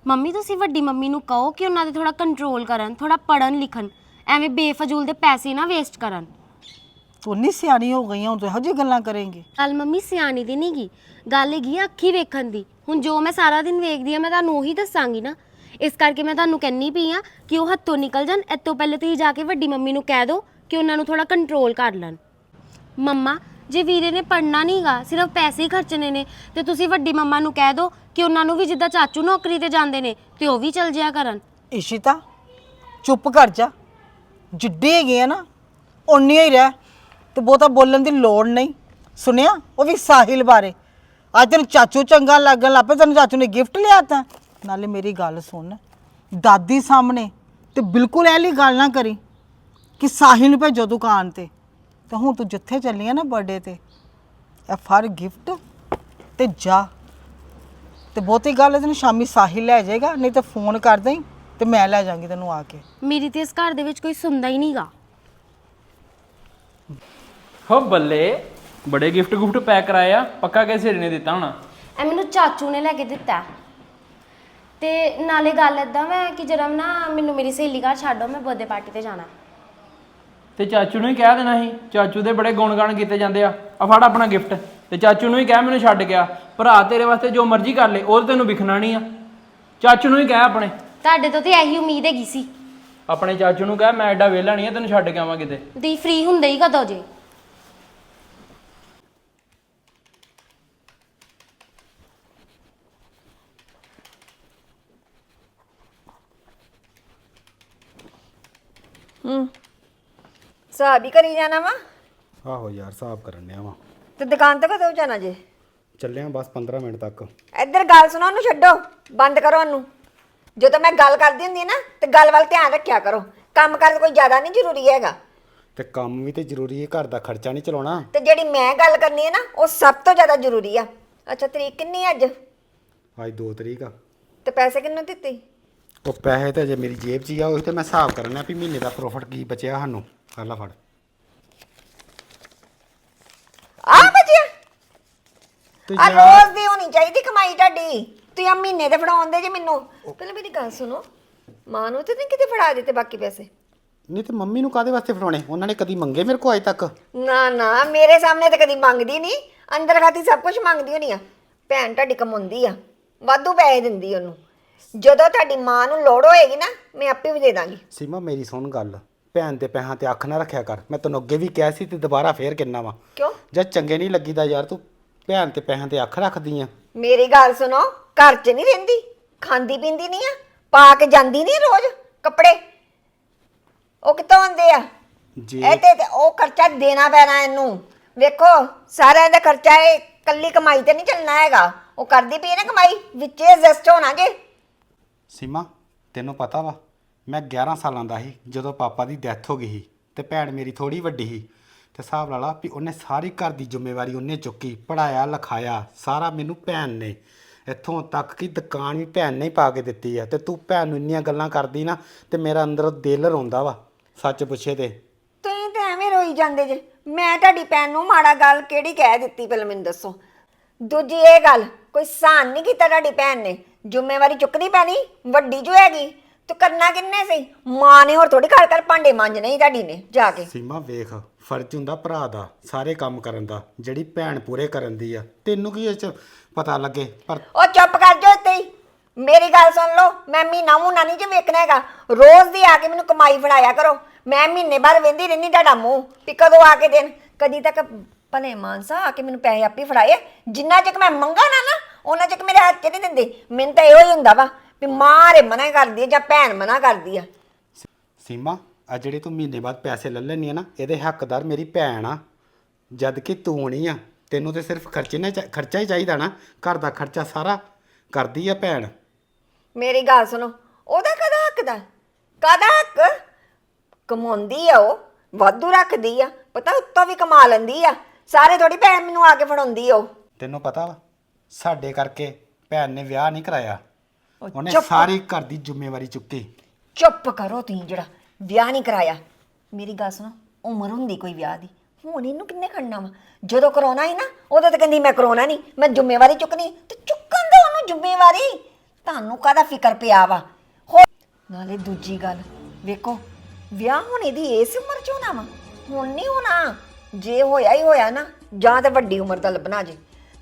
ਮੰਮੀ ਤੁਸੀਂ ਵੱਡੀ ਮੰਮੀ ਨੂੰ ਕਹੋ ਕਿ ਉਹਨਾਂ ਦੇ ਥੋੜਾ ਕੰਟਰੋਲ ਕਰਨ ਥੋੜਾ ਪੜਨ ਲਿਖਣ ਐਵੇਂ ਬੇਫਜ਼ੂਲ ਦੇ ਪੈਸੇ ਨਾ ਵੇਸਟ ਕਰਨ। ਤੂੰ ਨਹੀਂ ਸਿਆਣੀ ਹੋ ਗਈ ਹੁਣ ਤੂੰ ਇਹੋ ਜਿਹੀ ਗੱਲਾਂ ਕਰੇਂਗੀ। ਗੱਲ ਮੰਮੀ ਸਿਆਣੀ ਦੀ ਨਹੀਂ ਗੀ ਗੱਲ ਹੈਗੀ ਆ ਅੱਖੀ ਵੇਖਣ ਦੀ। ਹੁਣ ਜੋ ਮੈਂ ਸਾਰਾ ਦਿਨ ਵੇਖਦੀ ਆ ਮੈਂ ਤੁਹਾਨੂੰ ਉਹੀ ਦੱਸਾਂਗੀ ਨਾ। ਇਸ ਕਰਕੇ ਮੈਂ ਤੁਹਾਨੂੰ ਕਹਿੰਨੀ ਪਈ ਆ ਕਿ ਉਹ ਹੱਥੋਂ ਨਿਕਲ ਜਾਣ। ਤੋਂ ਪਹਿਲੇ ਤੁਸੀਂ ਜਾ ਕੇ ਵੱਡੀ ਮੰਮੀ ਨੂੰ ਕਹਿ ਦਿਓ ਕਿ ਉਹਨਾਂ ਨੂੰ ਥੋੜਾ ਕੰਟਰੋਲ ਕਰ ਲੈਣ। ਮੰਮਾ ਜੇ ਵੀਰੇ ਨੇ ਪੜਨਾ ਨਹੀਂਗਾ ਸਿਰਫ ਪੈਸੇ ਹੀ ਖਰਚਣੇ ਨੇ ਤੇ ਤੁਸੀਂ ਵੱਡੀ ਮੰਮਾ ਨੂੰ ਕਹਿ ਦਿਓ ਕਿ ਉਹਨਾਂ ਨੂੰ ਵੀ ਜਿੱਦਾਂ ਚਾਚੂ ਨੌਕਰੀ ਤੇ ਜਾਂਦੇ ਨੇ ਤੇ ਉਹ ਵੀ ਚਲ ਜਿਆ ਕਰਨ। ਇਸ਼ਿਤਾ ਚੁੱਪ ਕਰ ਜਾ। ਜਿੱਡੇ ਹੈਗੇ ਆ ਨਾ ਓਨੇ ਹੀ ਰਹਿ, ਤੇ ਬਹੁਤਾ ਬੋਲਣ ਦੀ ਲੋੜ ਨਹੀਂ। ਸੁਣਿਆ? ਉਹ ਵੀ ਸਾਹਿਲ ਬਾਰੇ। ਅੱਜ ਤੈਨੂੰ ਚਾਚੂ ਚੰਗਾ ਲੱਗਣ ਲੱਪੇ ਤੈਨੂੰ ਚਾਚੂ ਨੇ ਗਿਫਟ ਲਿਆ ਤਾਂ ਨਾਲੇ ਮੇਰੀ ਗੱਲ ਸੁਣ, ਦਾਦੀ ਸਾਹਮਣੇ, ਤੇ ਬਿਲਕੁਲ ਇਹ ਲਈ ਗੱਲ ਨਾ ਕਰੀ ਕਿ ਸਾਹਿਲ ਨੂੰ ਭੇਜੋ ਦੁਕਾਨ ਤੇ। ਤੇ ਹੁਣ ਤੂੰ ਜਿੱਥੇ ਚੱਲੀ ਆ ਨਾ ਬਰਥਡੇ ਤੇ, ਇਹ ਫਰ ਗਿਫਟ ਤੇ ਜਾ। ਤੇ ਬਹੁਤੀ ਗੱਲ ਹੈ ਤੈਨੂੰ ਸ਼ਾਮੀ ਸਾਹਿਲ ਲੈ ਜਾਏਗਾ, ਨਹੀਂ ਤਾਂ ਫੋਨ ਕਰ ਦੇਈਂ। ਤੇ ਮੈਂ ਲੈ ਜਾਵਾਂਗੀ ਤੈਨੂੰ ਆ ਕੇ। ਮੇਰੀ ਤੇ ਇਸ ਘਰ ਦੇ ਵਿੱਚ ਕੋਈ ਸੁਣਦਾ ਹੀ ਨਹੀਂਗਾ। ਹੋ ਬੱਲੇ ਬੜੇ ਗਿਫਟ ਗੁਫਟ ਪੈਕ ਕਰਾਏ ਆ ਪੱਕਾ ਕਿਸੇ ਨੇ ਦਿੱਤਾ ਹੋਣਾ? ਇਹ ਮੈਨੂੰ ਚਾਚੂ ਨੇ ਲੈ ਕੇ ਦਿੱਤਾ। ਤੇ ਨਾਲੇ ਗੱਲ ਏਦਾਂ ਮੈਂ ਕਿ ਜਰਮ ਨਾ ਮੈਨੂੰ ਮੇਰੀ ਸਹੇਲੀ ਘਰ ਛੱਡੋ ਮੈਂ ਬਰਥਡੇ ਪਾਰਟੀ ਤੇ ਜਾਣਾ। ਤੇ ਚਾਚੂ ਨੂੰ ਹੀ ਕਹਿ ਦੇਣਾ ਸੀ ਚਾਚੂ ਦੇ ਬੜੇ ਗੁਣ ਗਾਣ ਕੀਤੇ ਜਾਂਦੇ ਆ। ਆ ਫੜ ਆਪਣਾ ਗਿਫਟ ਤੇ ਚਾਚੂ ਨੂੰ ਹੀ ਕਹਿ ਮੈਨੂੰ ਛੱਡ ਗਿਆ ਭਰਾ ਤੇਰੇ ਵਾਸਤੇ ਜੋ ਮਰਜ਼ੀ ਕਰ ਲੇ ਉਹ ਤੈਨੂੰ ਵਿਖਣਾ ਨਹੀਂ ਆ। ਚਾਚੂ ਨੂੰ ਹੀ ਕਹਿ ਆਪਣੇ। ਤੁਹਾਡੇ ਤੋਂ ਤੇ ਇਹੀ ਉਮੀਦ ਹੈਗੀ ਸੀ। ਆਪਣੇ ਚਾਚੂ ਨੂੰ ਕਹਿ ਮੈਂ ਐਡਾ ਵਿਹਲਾ ਨਹੀਂ ਆ ਤੈਨੂੰ ਛੱਡ ਕੇ ਆਵਾਂ ਕਿਤੇ। ਤੁਸੀਂ ਫ੍ਰੀ ਹੁੰਦੇ ਹੀ ਕਦੋਂ ਜੇ? ਹਿਸਾਬ ਹੀ ਕਰੀ ਜਾਣਾ ਵਾ। ਆਹੋ ਯਾਰ ਹਿਸਾਬ ਕਰਨ ਡਿਆ ਵਾਂ। ਤੇ ਦੁਕਾਨ ਤੇ ਕਦੋਂ ਜਾਣਾ ਜੇ? ਚੱਲਿਆ ਬਸ 15 ਮਿੰਟ ਤੱਕ। ਇੱਧਰ ਗੱਲ ਸੁਣੋ ਉਹਨੂੰ ਛੱਡੋ। ਬੰਦ ਕਰੋ ਉਹਨੂੰ। ਜਦੋਂ ਮੈਂ ਗੱਲ ਕਰਦੀ ਹੁੰਦੀ ਨਾ ਤੇ ਗੱਲ ਵੱਲ ਧਿਆਨ ਰੱਖਿਆ ਕਰੋ। ਕੰਮ ਕਰ ਕੋਈ ਜ਼ਿਆਦਾ ਨਹੀਂ ਜ਼ਰੂਰੀ ਹੈਗਾ। ਤੇ ਕੰਮ ਵੀ ਤੇ ਜ਼ਰੂਰੀ ਹੈ ਘਰ ਦਾ ਖਰਚਾ ਨਹੀਂ ਚਲਾਉਣਾ। ਤੇ ਜਿਹੜੀ ਮੈਂ ਗੱਲ ਕਰਨੀ ਹੈ ਨਾ ਉਹ ਸਭ ਤੋਂ ਜ਼ਿਆਦਾ ਜ਼ਰੂਰੀ ਆ। ਅੱਛਾ ਤਰੀਕ ਕਿੰਨੀ ਹੈ ਅੱਜ? ਅੱਜ 2 ਤਰੀਕ ਆ। ਤੇ ਪੈਸੇ ਕਿੰਨੂੰ ਦਿੱਤੇ? ਉਹ ਪੈਸੇ ਤੇ ਜੇ ਮੇਰੀ ਜੇਬ 'ਚ ਹੀ ਆ ਉਹੀ ਤੇ ਮੈਂ ਹਿਸਾਬ ਕਰਨਾ ਵੀ ਮਹੀਨੇ ਦਾ ਪ੍ਰੋਫਿਟ ਕੀ ਬਚਿਆ ਸਾਨੂੰ। ਕਰ ਲਾ ਫੜ। ਆ ਬਚਿਆ। ਤੇ ਆ ਯਾਰ ਰੋਜ਼ ਦੀ ਹੋਣੀ ਚਾਹੀਦੀ ਕਮਾਈ ਤੁਹਾਡੀ। ਤੁਸੀਂ ਆ ਮਹੀਨੇ ਤੇ ਫੜਾਉਂਦੇ ਜੇ ਮੈਨੂੰ। ਪਹਿਲਾਂ ਮੇਰੀ ਗੱਲ ਸੁਣੋ। ਮਾਂ ਨੂੰ ਤੇ ਨਹੀਂ ਕਿਤੇ ਫੜਾ ਦਿੱਤੇ ਬਾਕੀ ਪੈਸੇ? ਨਹੀਂ ਤੇ ਮੰਮੀ ਨੂੰ ਕਾਦੇ ਵਾਸਤੇ ਫੜਾਉਣੇ? ਉਹਨਾਂ ਨੇ ਕਦੀ ਮੰਗੇ ਮੇਰੇ ਕੋਲ ਅਜੇ ਤੱਕ? ਨਾ ਨਾ ਮੇਰੇ ਸਾਹਮਣੇ ਤਾਂ ਕਦੀ ਮੰਗਦੀ ਨਹੀਂ। ਅੰਦਰ ਖਾਤੀ ਸਭ ਕੁਝ ਮੰਗਦੀ ਹੋਣੀ ਆ। ਭੈਣ ਤੁਹਾਡੀ ਕਮਾਉਂਦੀ ਆ। ਵਾਧੂ ਪੈਸੇ ਦਿੰਦੀ ਉਹਨੂੰ। ਜਦੋਂ ਤੁਹਾਡੀ ਮਾਂ ਨੂੰ ਲੋੜ ਹੋਏਗੀ ਨਾ ਮੈਂ ਆਪੇ ਵੀ ਦੇ ਦਾਂਗੀ। ਸੀਮਾ ਮੇਰੀ ਸੁਣ ਗੱਲ। ਭੈਣ ਦੇ ਪੈਸਿਆਂ ਤੇ ਅੱਖ ਨਾ ਰੱਖਿਆ ਕਰ। ਮੈਂ ਤੈਨੂੰ ਅੱਗੇ ਵੀ ਕਿਹਾ ਸੀ ਤੇ ਦੁਬਾਰਾ ਫੇਰ ਕਿੰਨਾ ਵਾ। ਕਿਉਂ? ਜਦ ਚੰਗੇ ਨਹੀਂ ਲੱਗੀਦਾ ਯਾਰ ਤੂੰ ਭੈਣ ਤੇ ਪੈਸਿਆਂ ਤੇ ਅੱਖ ਰੱਖਦੀ ਆ। ਮੇਰੀ ਗੱਲ ਸੁਣੋ ਘਰ 'ਚ ਨਹੀਂ ਰਹਿੰਦੀ ਖਾਂਦੀ ਪੀਂਦੀ ਨਹੀਂ ਆ ਪਾ ਕੇ ਜਾਂਦੀ ਨਹੀਂ ਰੋਜ਼ ਕੱਪੜੇ। ਉਹ ਕਿੱਥੋਂ ਆਉਂਦੇ ਆ? ਜੇ। ਇਹ ਤੇ ਤੇ ਉਹ ਖਰਚਾ ਦੇਣਾ ਪੈਣਾ ਇਹਨੂੰ। ਵੇਖੋ ਸਾਰਿਆਂ ਦਾ ਖਰਚਾ ਇਹ ਕੱਲੀ ਕਮਾਈ ਤੇ ਨਹੀਂ ਚੱਲਣਾ ਹੈਗਾ। ਉਹ ਕਰਦੀ ਪਈ ਹੈ ਨਾ ਕਮਾਈ ਵਿੱਚੇ ਐਡਜਸਟ ਹੋਣਾ ਜੇ। ਸੀਮਾ ਤੈਨੂੰ ਪਤਾ ਵਾ ਮੈਂ 11 ਸਾਲਾਂ ਦਾ ਸੀ ਜਦੋਂ ਪਾਪਾ ਦੀ ਡੈਥ ਹੋ ਗਈ ਸੀ ਤੇ ਭੈਣ ਮੇਰੀ ਥੋੜੀ ਵੱਡੀ ਸੀ। ਤੇ ਹਿਸਾਬ ਲਾ ਲਾ ਵੀ ਉਹਨੇ ਸਾਰੀ ਘਰ ਦੀ ਜ਼ਿੰਮੇਵਾਰੀ ਉਹਨੇ ਚੁੱਕੀ ਪੜਾਇਆ ਲਿਖਾਇਆ ਸਾਰਾ ਮੈਨੂੰ ਭੈਣ ਨੇ। ਇੱਥੋਂ ਤੱਕ ਕਿ ਦੁਕਾਨ ਵੀ ਭੈਣ ਨੇ ਹੀ ਪਾ ਕੇ ਦਿੱਤੀ ਆ ਤੇ ਤੂੰ ਭੈਣ ਨੂੰ ਇੰਨੀਆਂ ਗੱਲਾਂ ਕਰਦੀ ਨਾ ਤੇ ਮੇਰਾ ਅੰਦਰ ਦਿਲ ਰੋਂਦਾ ਵਾ ਸੱਚ ਪੁੱਛੇ ਤੇ। ਤੁਸੀਂ ਤਾਂ ਐਵੇਂ ਰੋਈ ਜਾਂਦੇ ਜੇ ਮੈਂ ਤੁਹਾਡੀ ਭੈਣ ਨੂੰ ਮਾੜਾ ਗੱਲ ਕਿਹੜੀ ਕਹਿ ਦਿੱਤੀ ਪਹਿਲਾਂ ਮੈਨੂੰ ਦੱਸੋ। ਦੂਜੀ ਇਹ ਗੱਲ ਕੋਈ ਸਾਨ ਨਹੀਂ ਕੀਤਾ ਤੁਹਾਡੀ ਭੈਣ ਨੇ ਜ਼ਿੰਮੇਵਾਰੀ ਚੁੱਕਣੀ ਪੈਣੀ ਵੱਡੀ ਜੋ ਹੈਗੀ ਤੂੰ ਕਰਨਾ ਕਿੰਨੇ ਸੀ ਮਾਂ ਨੇ ਹੋਰ ਥੋੜੀ ਘਰ ਘਰ ਭਾਂਡੇ ਮਾਂਜਣੇ ਹੀ ਤੁਹਾਡੀ ਨੇ ਜਾ ਕੇ। ਸੀਮਾ ਵੇਖ। ਫਰਜ਼ ਹੁੰਦਾ ਭਰਾ ਦਾ ਸਾਰੇ ਕੰਮ ਕਰਨ ਦਾ ਜਿਹੜੀ ਭੈਣ ਪੂਰੇ ਕਰਨ ਦੀ ਆ। ਤੈਨੂੰ ਕੀ ਇਹ ਚ ਪਤਾ ਲੱਗੇ? ਪਰ ਉਹ ਚੁੱਪ ਕਰ ਜਾ ਹੀ। ਮੇਰੀ ਗੱਲ ਸੁਣ ਲਓ ਮੈਂ ਮਹੀਨਾ ਮੂਨਾ ਨਹੀਂ ਜੇ ਵੇਖਣਾ ਹੈਗਾ। ਰੋਜ਼ ਦੀ ਆ ਕੇ ਮੈਨੂੰ ਕਮਾਈ ਫੜਾਇਆ ਕਰੋ। ਮੈਂ ਮਹੀਨੇ ਬਾਅਦ ਵੇਂਦੀ ਰਹਿੰਦੀ ਤੁਹਾਡਾ ਮੂੰਹ। ਵੀ ਕਦੋਂ ਆ ਕੇ ਦੇਣ? ਕਦੀ ਤੱਕ ਭਲੇ ਮਾਨਸਾ ਆ ਕੇ ਮੈਨੂੰ ਪੈਸੇ ਆਪੇ ਫੜਾਏ। ਜਿੰਨਾ ਚਿਕ ਮੈਂ ਮੰਗਾ ਨਾ ਨਾ ਉਹਨਾਂ ਚਿਕ ਮੇਰੇ ਹੱਥ 'ਚ ਨਹੀਂ ਦਿੰਦੇ। ਮੈਨੂੰ ਤਾਂ ਇਹੋ ਹੀ ਹੁੰਦਾ ਵਾ ਵੀ ਮਾਂ ਰੇ ਮਨਾ ਕਰਦੀ ਹੈ ਜਾਂ ਭੈਣ ਮਨਾ ਕਰਦੀ ਆ। ਸੀਮਾ ਆ ਜਿਹੜੇ ਤੂੰ ਮਹੀਨੇ ਬਾਅਦ ਪੈਸੇ ਲੈ ਲੈਣੀ ਆ ਨਾ ਇਹਦੇ ਹੱਕਦਾਰ ਮੇਰੀ ਭੈਣ ਆ। ਜਦ ਕਿ ਤੂੰ ਨਹੀਂ ਆ। ਤੈਨੂੰ ਤੇ ਸਿਰਫ ਖਰਚੇ ਨੇ ਚਾ- ਖਰਚਾ ਹੀ ਚਾਹੀਦਾ ਨਾ। ਘਰ ਦਾ ਖਰਚਾ ਸਾਰਾ ਕਰਦੀ ਆ ਭੈਣ। ਮੇਰੀ ਗੱਲ ਸੁਣੋ ਉਹਦਾ ਕਦਾ ਹੱਕ ਦਾ? ਕਦਾ ਹੱਕ? ਕਮਾਉਂਦੀ ਆ ਉਹ ਵਾਧੂ ਰੱਖਦੀ ਆ ਪਤਾ ਉੱਤੋਂ ਵੀ ਕਮਾ ਲੈਂਦੀ ਆ। ਸਾਰੇ ਥੋੜੀ ਭੈਣ ਮੈਨੂੰ ਆ ਕੇ ਫੜਾਉਂਦੀ ਆ ਉਹ। ਤੈਨੂੰ ਪਤਾ ਵਾ ਸਾਡੇ ਕਰਕੇ ਭੈਣ ਨੇ ਵਿਆਹ ਨਹੀਂ ਕਰਾਇਆ। ਉਹ ਉਹਨੇ। ਸਾਰੀ ਘਰ ਦੀ ਜ਼ਿੰਮੇਵਾਰੀ ਚੁੱਕੀ। ਚੁੱਪ ਕਰੋ ਤੁਸੀਂ ਜਿਹੜਾ। ਵਿਆਹ ਨਹੀਂ ਕਰਾਇਆ। ਮੇਰੀ ਗੱਲ ਸੁਣੋ, ਉਮਰ ਹੁੰਦੀ ਕੋਈ ਵਿਆਹ ਦੀ। ਹੁਣ ਇਹਨੂੰ ਕਿੰਨੇ ਖੜਨਾ ਵਾ? ਜਦੋਂ ਕਰਾਉਣਾ ਸੀ ਨਾ, ਉਦੋਂ ਤਾਂ ਕਹਿੰਦੀ ਮੈਂ ਕਰਾਉਣਾ ਨਹੀਂ, ਮੈਂ ਜ਼ਿੰਮੇਵਾਰੀ ਚੁੱਕਣੀ। ਤੇ ਚੁੱਕਣ ਦਾ ਉਹਨੂੰ ਜ਼ਿੰਮੇਵਾਰੀ। ਤੁਹਾਨੂੰ ਕਾਹਦਾ ਫਿਕਰ ਪਿਆ ਵਾ? ਹੋ ਨਾਲੇ ਦੂਜੀ ਗੱਲ, ਵੇਖੋ, ਵਿਆਹ ਹੁਣ ਇਹਦੀ ਇਸ ਉਮਰ 'ਚ ਹੋਣਾ ਵਾ। ਹੁਣ ਨਹੀਂ ਹੋਣਾ। ਜੇ ਹੋਇਆ ਹੀ ਹੋਇਆ ਨਾ, ਜਾਂ ਤੇ ਵੱਡੀ ਉਮਰ ਦਾ ਲੱਭਣਾ ਜੇ,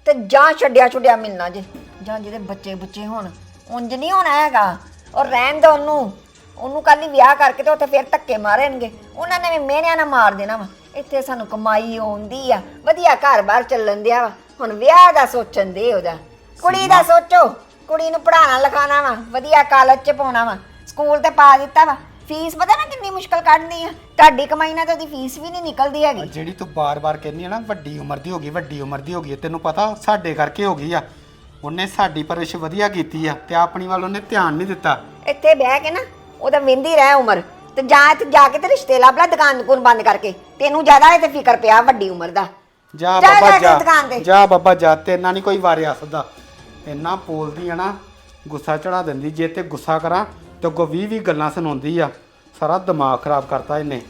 ਤੇ ਜਾਂ ਛੱਡਿਆ ਛੁੱਡਿਆ ਮਿਲਣਾ ਜੇ। ਜਾਂ ਜਿਹਦੇ ਬੱਚੇ ਬੁੱਚੇ ਹੋਣ, ਉਂਝ ਨਹੀਂ ਹੋਣਾ ਹੈਗਾ। ਔਰ ਰਹਿਣ ਦੋ ਉਹਨੂੰ। ਉਹਨੂੰ ਕੱਲ ਹੀ ਵਿਆਹ ਕਰਕੇ ਤੇ ਉੱਥੇ ਫਿਰ ਧੱਕੇ ਮਾਰਨਗੇ। ਉਹਨਾਂ ਨੇ ਵੀ ਮਿਹਨਿਆਂ ਨਾਲ ਮਾਰ ਦੇਣਾ ਵਾ। ਇੱਥੇ ਸਾਨੂੰ ਕਮਾਈ ਆਉਂਦੀ ਆ। ਵਧੀਆ ਘਰ-ਬਾਰ ਚੱਲਣ ਦਿਆ ਵਾ। ਹੁਣ ਵਿਆਹ ਦਾ ਸੋਚਣ ਦੇ ਉਹਦਾ। ਕੁੜੀ ਦਾ ਸੋਚੋ। ਕੁੜੀ ਨੂੰ ਪੜਾਉਣਾ ਲਿਖਾਉਣਾ ਵਾ। ਵਧੀਆ ਕਾਲਜ 'ਚ ਪਾਉਣਾ ਵਾ। ਸਕੂਲ ਤੇ ਪਾ ਦਿੱਤਾ ਵਾ। ਫੀਸ ਪਤਾ ਨਾ ਕਿੰਨੀ ਮੁਸ਼ਕਲ ਕੱਢਣੀ ਆ। ਤੁਹਾਡੀ ਕਮਾਈ ਨਾਲ ਤਾਂ ਉਹਦੀ ਫੀਸ ਵੀ ਨਹੀਂ ਨਿਕਲਦੀ ਹੈਗੀ। ਜਿਹੜੀ ਤੂੰ ਬਾਰ-ਬਾਰ ਕਹਿੰਦੀ ਆ ਨਾ ਵੱਡੀ ਉਮਰ ਦੀ ਹੋ ਗਈ ਵੱਡੀ ਉਮਰ ਦੀ ਹੋ ਗਈ ਤੈਨੂੰ ਪਤਾ ਸਾਡੇ ਕਰਕੇ ਹੋ ਗਈ ਆ। ਉਹਨੇ ਸਾਡੀ ਪਰਵਰਿਸ਼ ਵਧੀਆ ਕੀਤੀ ਆ ਤੇ ਆਪਣੀ ਵੱਲ ਉਹਨੇ ਧਿਆਨ ਨਹੀਂ ਦਿੱਤਾ। ਇੱਥੇ ਬਹਿ ਕੇ ਨਾ ਉਹਦਾ ਵਿੰਦੀ ਰਹਿ ਉਮਰ। ਤੇ ਜਾਂ ਇੱਥੇ ਜਾ ਕੇ ਤੇ ਰਿਸ਼ਤੇ ਲੱਭ ਲੈ ਦੁਕਾਨ ਦੁਕਾਨ ਬੰਦ ਕਰਕੇ। ਤੈਨੂੰ ਜ਼ਿਆਦਾ ਇਹ ਤੇ ਫਿਕਰ ਪਿਆ ਵੱਡੀ ਉਮਰ ਦਾ। ਜਾ ਜਾ ਬਾਬਾ ਜਾ ਕੇ ਦੁਕਾਨ ਜਾ ਤੇ। ਜਾ ਬਾਬਾ ਜਾ। ਤੇ ਇੰਨਾ ਨਹੀਂ ਕੋਈ ਵਾਰਿਆ ਸਦਾ। ਇੰਨਾ ਬੋਲਦੀ ਆ ਨਾ ਗੁੱਸਾ ਚੜਾ ਦਿੰਦੀ। ਜੇ ਤੇ ਗੁੱਸਾ ਕਰਾਂ ਤੇ ਅੱਗੋਂ 20 20 ਗੱਲਾਂ ਸੁਣਾਉਂਦੀ ਆ। ਸਾਰਾ ਦਿਮਾਗ ਖਰਾਬ ਕਰਤਾ ਇਹਨੇ।